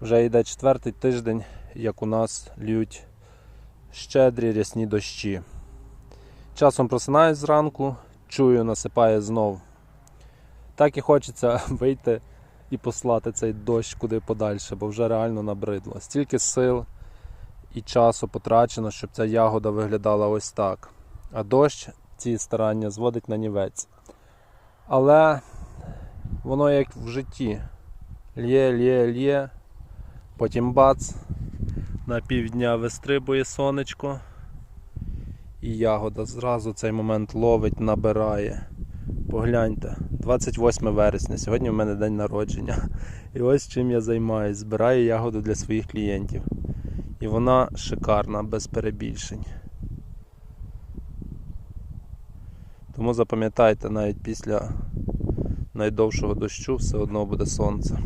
Вже йде четвертий тиждень, як у нас лють щедрі рясні дощі. Часом просинаюсь зранку, чую, насипає знов. Так і хочеться вийти і послати цей дощ куди подальше, бо вже реально набридло. Стільки сил і часу потрачено, щоб ця ягода виглядала ось так. А дощ ці старання зводить на нівець. Але воно як в житті. Лє, лє, лє, потім бац, на півдня вистрибує сонечко, і ягода зразу цей момент ловить, набирає. Погляньте, 28 вересня, сьогодні в мене день народження. І ось чим я займаюсь. Збираю ягоду для своїх клієнтів. І вона шикарна, без перебільшень. Тому запам'ятайте, навіть після найдовшого дощу все одно буде сонце.